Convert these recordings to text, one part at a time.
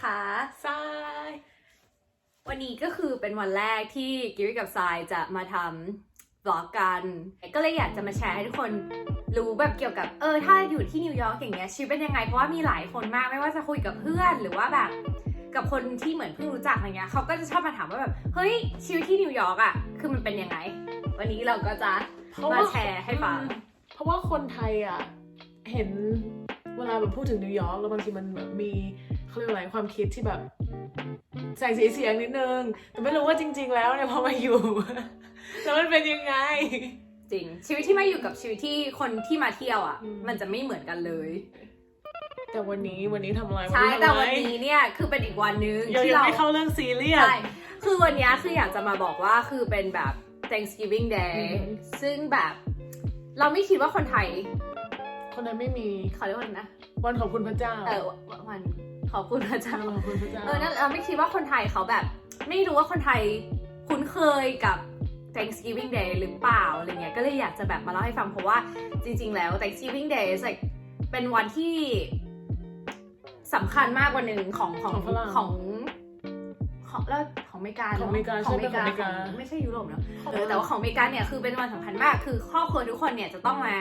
นะคะทรายวันนี้ก็คือเป็นวันแรกที่กิวิกับทรายจะมาทำบล็อกกัน ก็เลยอยากจะมาแชร์ให้ทุกคนรู้แบบเกี่ยวกับเออถ้าอยู่ที่นิวยอร์กอย่างเงี้ยชีวิตเป็นยังไงเพราะว่ามีหลายคนมากไม่ว่าจะคุยกับเพื่อนหรือว่าแบบกับคนที่เหมือนเพิ่งรู้จักอะไรเงี้ยเขาก็จะชอบมาถามว่าแบบเฮ้ยชีวิตที่นิวยอร์กอะคือมันเป็นยังไง วันนี้เราก็จะเพราะมาว่าแชร์ให้ฟังอืมเพราะว่าคนไทยอะเห็นเวลาแบบพูดถึงนิวยอร์กแล้วบางทีมันแบบมี เขาเรียกว่าอะไรความคิดที่แบบใส่สีเสียงนิดนึง แต่ไม่รู้ว่าจริง ๆ แล้วเนี่ยพอมาอยู่ แล้วมันเป็นยังไง จริง ชีวิตที่มาอยู่กับชีวิตที่คนที่มาเที่ยวอะ อืม มันจะไม่เหมือนกันเลย แต่วันนี้วันนี้ทำอะไรใช่ทำแต่อะไรวันนี้เนี่ยคือเป็นอีกวันนึงยังที่ยังเราไม่เข้าเรื่องซีเรียส ใช่คือวันเนี้ยคืออยากจะมาบอกว่าคือเป็นแบบ Thanksgiving Day อืม ซึ่งแบบ เราไม่คิดว่าคนไทยคนนั้นไม่มีเขาเรียกว่าอะไรนะ วันขอบคุณพระเจ้า เออวัน ขอบคุณพระเจ้าวันขอบคุณพระเจ้าเออนั่นเราไม่คิดว่าคนไทยเขาแบบ ไม่รู้ว่าคนไทยคุ้นเคยกับ Thanksgiving Day หรือเปล่าอะไรเงี้ยก็เลยอยากจะแบบมาเล่าให้ฟังเพราะว่าจริง ๆ แล้ว Thanksgiving Day is like เป็นวันที่สำคัญมากวันหนึ่งของของของฝรั่งของของแล้วของอเมริกาของอเมริกาของอเมริกาใช่ไหมของอเมริกาของไม่ใช่ยุโรปเนอะเออแต่ว่าของอเมริกาเนี่ยคือเป็นวันสำคัญมากคือครอบครัวทุกคนเนี่ยจะต้องมา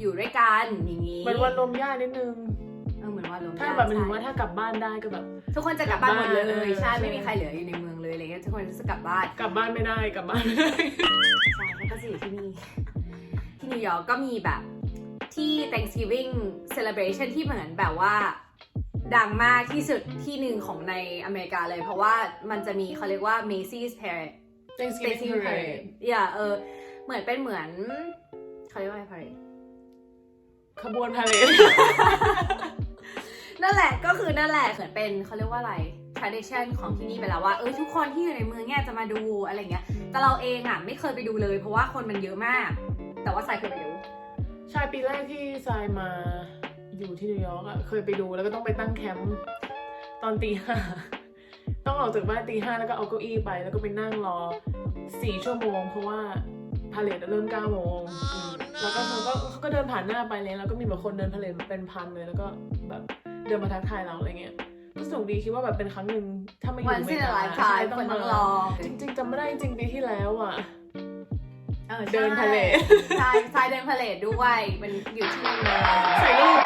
อยู่ด้วยกันอย่างนี้เหมือนวันรวมญาตินิดนึงเออเหมือนวันรวมถ้าญติแบบหมายถึงใช่ว่าถ้ากลับบ้านได้ก็แบบ ทุกคนจะกลับบ้านหมดเลกลับบ้านยใช่เออไม่มีใครเหลืออยู่ในเมืองเลยอะไรเงี้ยทุกคนจะกลับบ้านกลับบ้านไม่ได้กลับบ้านไม่ได้ใช่แล้วก็จะอยู่ที่นี่ที่นิวยอร์กก็มีแบบที่ Thanksgiving celebration ที่เหมือนแบบว่าดังมากที่สุดที่หนึ่งของในอเมริกาเลย เพราะว่ามันจะมีเขาเรียกว่า Macy's Parade Thanksgiving Thanksgiving parade Parade อย่าเออเหมือนเป็นเหมือนเขาเรียกว่าอะไร parade ขบวนพาเหรด นั่นแหละก็คือนั่นแหละเหมือนเป็นเขาเรียกว่าอะไร tradition ของที่นี่ไปแล้วว่าเออทุกคนที่อยู่ในเมืองเนี่ยจะมาดูอะไรเงี้ยแต่เราเองอะไม่เคยไปดูเลย เพราะว่าคนมันเยอะมาก แต่ว่าทรายเคยไปดูใช่ปีแรกที่ทรายมาอยู่ที่นิวยอร์กอะเคยไปดูแล้วก็ต้องไปตั้งแคมป์ตอนตีห้าต้องออกจากบ้านตีห้าแล้วก็เอาเก้าอี้ไป แล้วก็ไปนั่งรอสี่ชั่วโมง เพราะว่าพาเลทเริ่มเก้าโมงแล้วก็เขาก็เขาก็เดินผ่านหน้าไปเลยแล้วก็มีแบบคนเดินพาเลทเป็นพันเลยแล้วก็แบบ เดินมาทักทายเราอะไรเงี้ยก็สนุกดีคิดว่าแบบเป็นครั้งหนึ่งถ้าไม่อยู่วันอเมที่ริหกาลายทาใช่ยคนต้องรอจริง ๆจำไม่ได้จริงๆปีที่แล้วอะออเดินพาเหรดใช่ทรายเดินพาเลทด้วยมันอยู่ที่นั่นเลยใส่รูป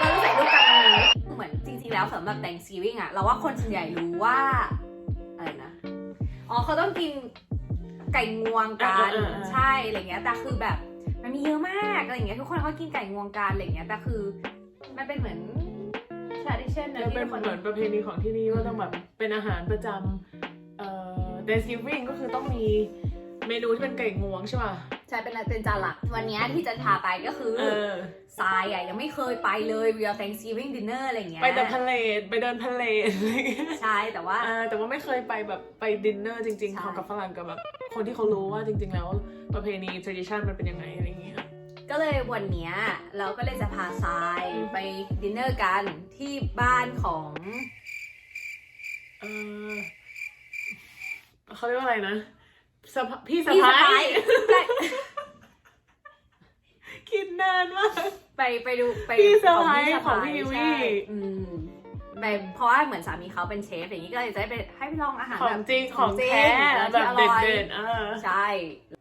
เราใส่รูปกันตรงนี้เหมือนจริงๆแล้วสำหรับ Thanksgiving อะเราว่าคนส่วนใหญ่รู้ว่าอะไรนะอ๋อเขาต้องกินไก่งวงกันอ่าอ่าอ่าใช่อะไรเงี้ยแต่คือแบบมันมีเยอะมากอะไรเงี้ยทุกคนเขากินไก่งวงกันอะไรเงี้ยแต่คือมันเป็นเหมือน tradition นะแล้วที่เป็นทุกคนเหมือนประเพณีของที่นี่ว่าต้องแบบเป็นอาหารประจำเอ่อ Thanksgiving ก็คือต้องมีเมนูที่เป็นไก่งวงใช่ป่ะ ใช่เป็นอะไรเป็นจานหลัก วันเนี้ยที่จะพาไปก็คือเออ ทรายอะยังไม่เคยไปเลย real Thanksgiving dinner อะไรเงี้ยไปแต่พาเลทไปเดินพาเลทอะไรเงี้ยใช่แต่ว่า อ่าแต่ว่าไม่เคยไปแบบไปดินเนอร์จริงใช่ๆของกับฝรั่งกับแบบคนที่เขารู้ว่าจริง ๆ แล้วประเพณี tradition มันเป็นยังไงอะไรเงี้ย ก็เลยวันเนี้ยเราก็เลยจะพาทรายอืมไปดินเนอร์กันที่บ้านของเออเขาเรียกว่าอะไรนะสะพพี่สะพี่สะพ้าพ้ายยใช่คิดนานมาก ไปไปดูไปพี่สะพ้ายพี่สะของพี่ใช่วิวี่อืม ไปเพราะว่าเหมือนสามีเขาเป็นเชฟอย่างนี้ก็เลยจะได้ไปให้ไปลองอาหารขอแบงบจริงของจริงแท้แล้วแบบที่อร่อยเด็ดๆเออใช่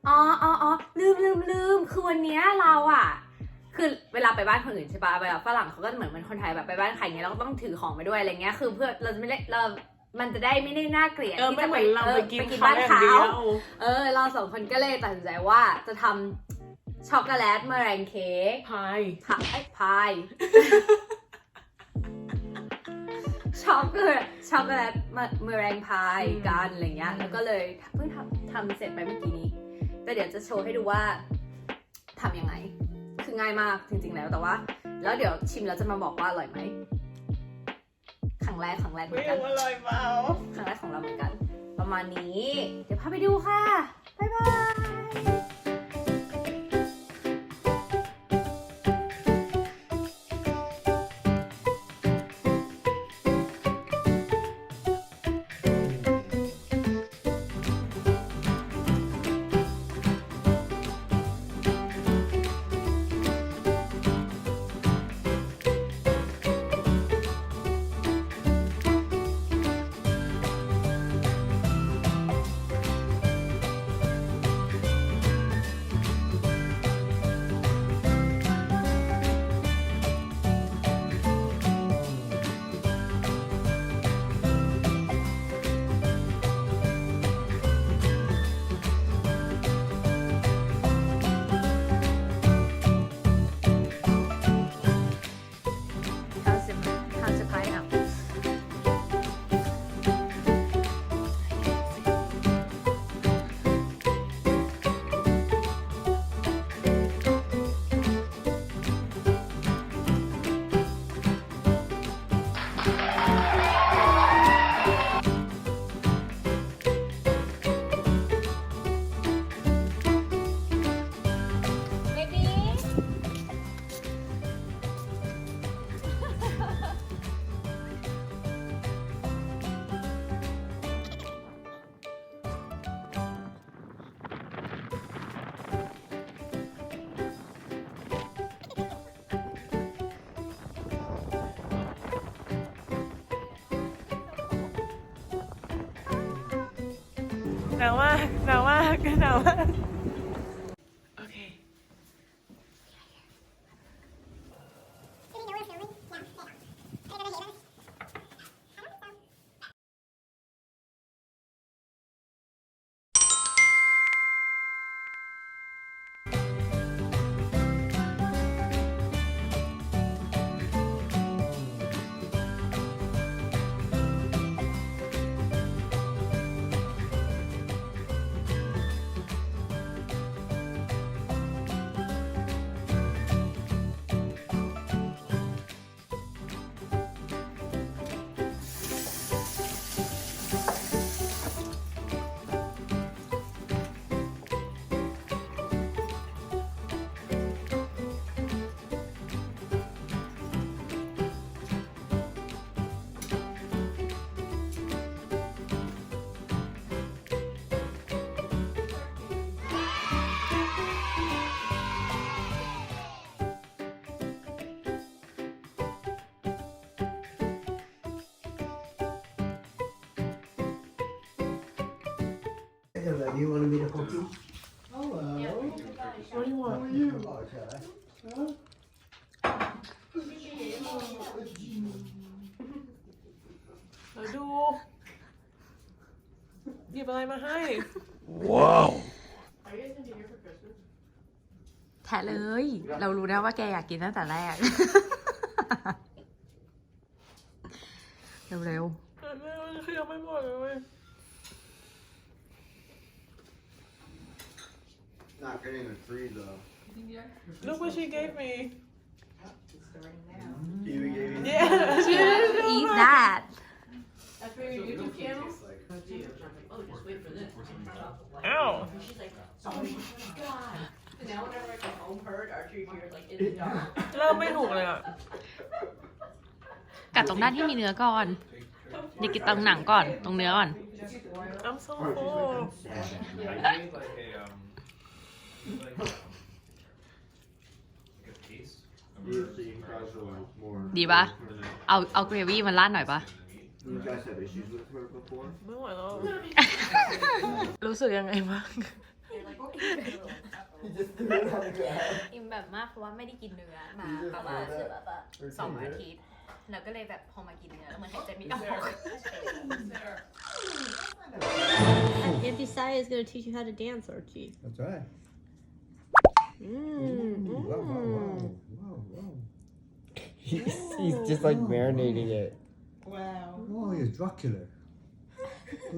อ๋ออ๋ออ๋อลืมลืมลืมคือวันเนี้ยเราอะ คือเวลาไปบ้านคนอื่นใช่ปะเวลาฝรั่งเขาก็เหมือนเหมือนคนไทยแบบไปบ้านใครเงี้ยเราก็ต้องถือของไปด้วยอะไรเงี้ย คือเพื่อเราจะไม่ได้เรา มันจะได้ไม่ได้น่าเกลียดเออที่ไม่จะเหมือนเราไปกินออไปกินเขาบ้านอย่างเขาเดียว เออ เราสองคนก็เลยตัดสินใจว่าจะทำช็อกโกแลตเมอแรงเค้กพาย พายไอ้พาย ช็อกโกแลตช็อกโกแลตเมอแรงพายกันอะไรเงี้ย แล้วก็เลยเพิ่งทำทำเสร็จไปเมื่อกี้นี้ แต่เดี๋ยวจะโชว์ให้ดูว่าทำยังไง คือง่ายมากจริงๆแล้วแต่ว่า แล้วเดี๋ยวชิมแล้วจะมาบอกว่าอร่อยไหมครั้งแรกครั้งแรกเหมืไม่อนกันรู้อร่อยเปล่าครั้งแรกของเราเหมือนกัน ประมาณนี้ เดี๋ยวพาไปดูค่ะ หนาวมากหนาวมากหนาวมาก Hello, you wanted me to help you? Hello. What do you want? How are you? Okay. เราดูหยิบอะไรมาให้แทะเลย เรารู้นะว่าแกอยากกินตั้งแต่แรก เร็วแม่มันคือยังไม่หมดเลย เว้ย Not getting a three though. Look what she gave me Kiwi gave you. yeah ๆ eat that ow Now whenever I come home, her and Archie are like in the dark. เริ่มไม่ถูกเลยอะ กัดตรงด้านที่มีเนื้อก่อนเดี๋ยวกินตรงหนังก่อน ตรงเนื้อก่อน I'm so Oh, she's full like, I made like a um, ดีปะ And then เอาเอาเกรวี่มาราดหน่อยปะ in the meat. You guys have issues with her before? ไม่ไหวแล้ว รู้สึกยังไงบ้าง He just threw it on the ground. อิ่มแบบมากเพราะว่าไม่ได้กินเนื้อมาประมาณสองอาทิตย์แล้วก็เลยแบบพอมากินเนื้อแล้วเหมือนหายใจไม่ออก Auntie Sai is going to teach you how to dance, Archie. That's right. Mm. Ooh, wow, wow, wow, wow, wow. He's, he's just like marinating it. Wow. Oh, you're Dracula.